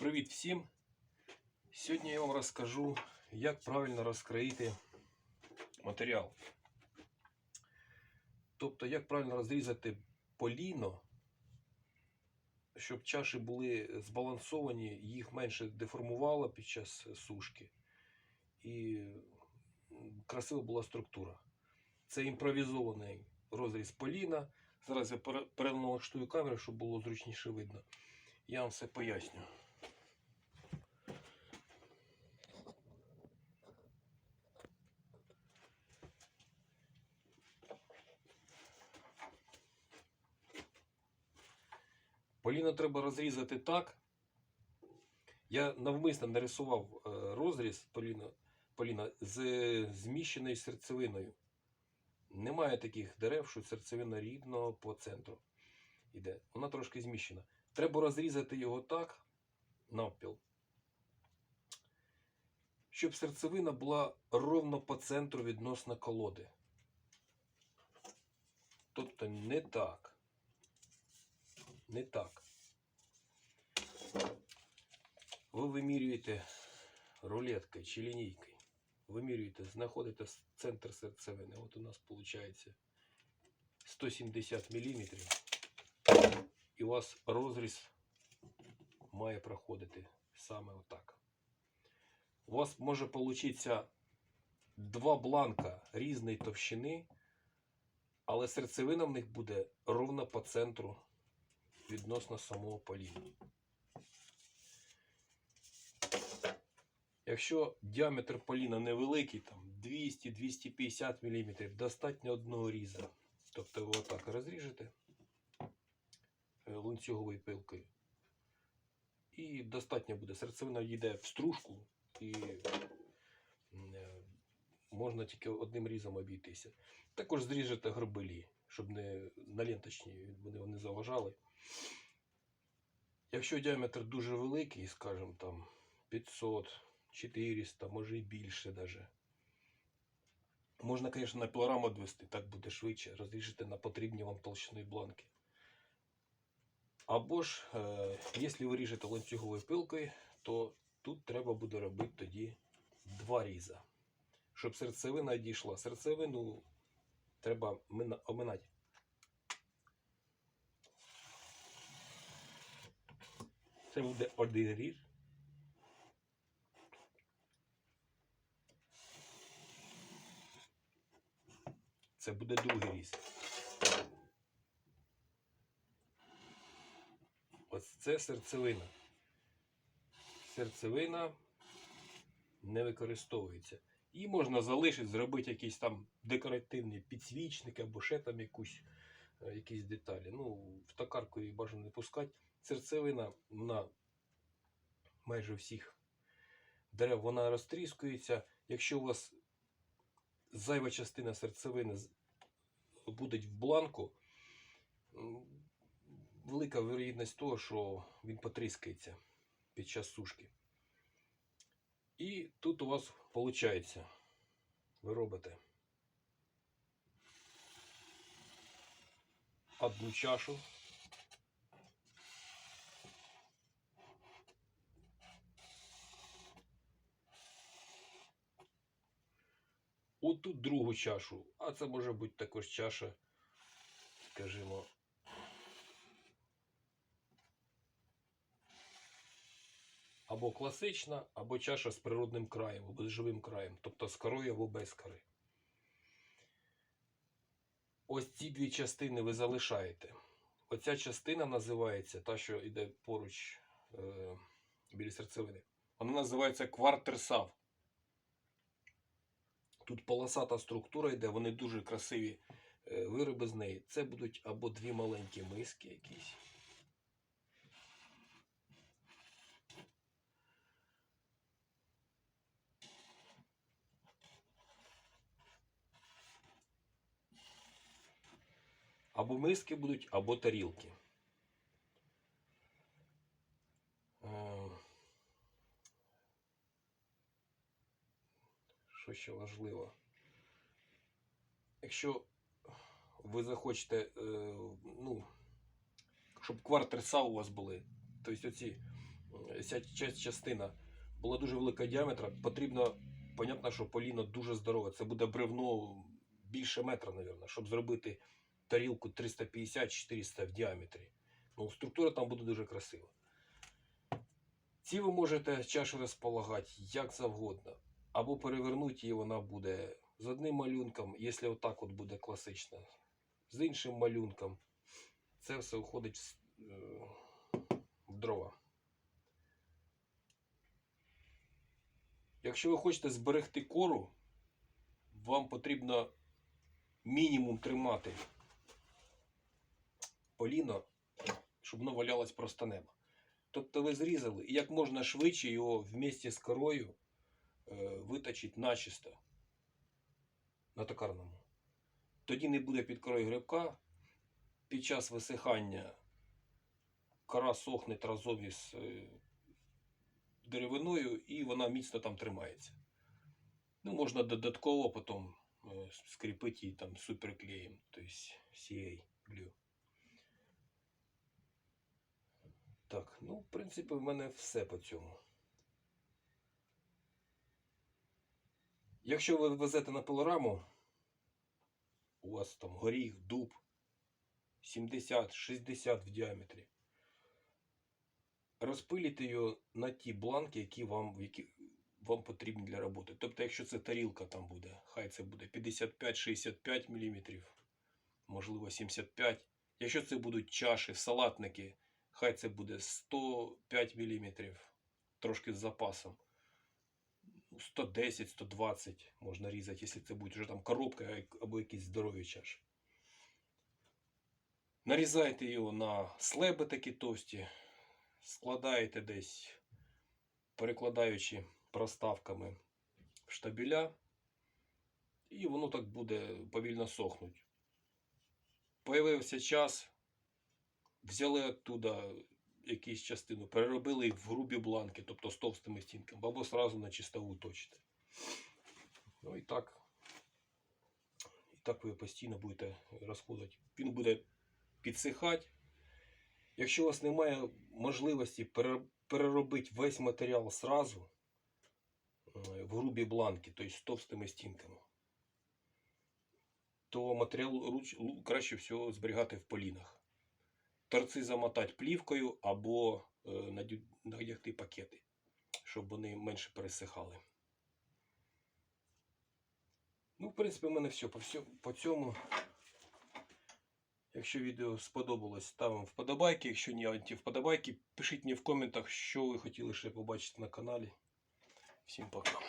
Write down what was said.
Привіт всім! Сьогодні я вам розкажу, як правильно розкроїти матеріал. Тобто, як правильно розрізати поліно, щоб чаші були збалансовані, їх менше деформувало під час сушки і красива була структура. Це імпровізований розріз поліна. Зараз я пере- переналаштую камеру, щоб було зручніше видно. Я вам все поясню. Поліно треба розрізати так. Я навмисно нарисував е, розріз поліна, поліна з зміщеною серцевиною. Немає таких дерев, що серцевина рівно по центру йде. Вона трошки зміщена. Треба розрізати його так, навпіл, щоб серцевина була ровно по центру відносно колоди. Тобто не так. Не так. Ви вимірюєте рулеткою чи лінійкою. Вимірюєте, знаходите центр серцевини. От у нас виходить 170 мм. І у вас розріз має проходити саме отак. У вас може получитися два бланка різної товщини, але серцевина в них буде ровно по центру відносно самого поліну. Якщо діаметр поліна невеликий, там 200-250 мм, достатньо одного різа. Тобто ви отак розріжете е, ланцюговою пилкою. І достатньо буде. Серцевина йде в стружку і е, можна тільки одним різом обійтися. Також зріжете горбилі, щоб не на ленточні вони не заважали. Якщо діаметр дуже великий, скажімо там 500, 400, може і більше даже. Можна, звісно, на пілораму відвести, так буде швидше, розріжете на потрібні вам толщини бланки. Або ж, е, якщо ви ріжете ланцюговою пилкою, то тут треба буде робити тоді два різа. Щоб серцевина дійшла. Серцевину треба мина- оминати. Це буде один різ. Це буде другий різ. Ось це серцевина. Серцевина не використовується. Її можна залишити, зробити якийсь там декоративний підсвічник або ще там якусь, е, якісь деталі. Ну, в токарку її бажано не пускати. Серцевина на майже всіх дерев вона розтріскується. Якщо у вас зайва частина серцевини буде в бланку, велика вирогідність того, що він потріскається під час сушки. І тут у вас виходить, ви робите одну чашу. Отут другу чашу, а це може бути також чаша, скажімо, або класична, або чаша з природним краєм, або з живим краєм, тобто з корою або без кори. Ось ці дві частини ви залишаєте. Оця частина називається, та, що йде поруч е, біля серцевини, вона називається квартерсав. Тут полосата структура йде, вони дуже красиві е, вироби з неї. Це будуть або дві маленькі миски якісь. Або миски будуть, або тарілки. Е, Що ще важливо? Якщо ви захочете, е, ну, щоб квартерса у вас були, тобто оці е, ця частина була дуже велика діаметра, потрібно, понятно, що поліно дуже здорове. Це буде бревно більше метра, мабуть, щоб зробити тарілку 350-400 в діаметрі. Ну, структура там буде дуже красива. Ці ви можете чашу розполагати як завгодно. Або перевернути її, вона буде з одним малюнком, якщо отак от буде класично, з іншим малюнком. Це все уходить е, в дрова. Якщо ви хочете зберегти кору, вам потрібно мінімум тримати поліно, щоб воно валялось просто небо. Тобто ви зрізали і як можна швидше його вместе з корою е, виточити начисто на токарному. Тоді не буде під корою грибка. Під час висихання кора сохне разом із е, деревиною і вона міцно там тримається. Ну, можна додатково потім е, скріпити її там суперклеєм, тобто CA глю. Так, ну, в принципі, в мене все по цьому. Якщо ви везете на пилораму, у вас там горіх, дуб 70-60 в діаметрі. Розпиліть його на ті бланки, які вам, які вам потрібні для роботи. Тобто, якщо це тарілка там буде, хай це буде 55-65 мм, можливо 75 Якщо це будуть чаші, салатники, хай це буде 105 мм, трошки з запасом. 110-120 можна різати, якщо це буде вже там коробка або якісь здорові чаші. Нарізаєте його на слеби такі товсті, складаєте десь, перекладаючи проставками в штабеля, і воно так буде повільно сохнути. Появився час, взяли оттуда якусь частину, переробили їх в грубі бланки, тобто з товстими стінками, або сразу на чистову точите. Ну і так. І так ви постійно будете розходити. Він буде підсихати. Якщо у вас немає можливості переробити весь матеріал сразу е, в грубі бланки, тобто з товстими стінками, то матеріал краще всього зберігати в полінах. Торці замотати плівкою або е, надягти пакети, щоб вони менше пересихали. Ну, в принципі, у мене все по, цьому. Якщо відео сподобалось, ставимо вподобайки. Якщо ні антивподобайки, пишіть мені в коментах, що ви хотіли ще побачити на каналі. Всім пока.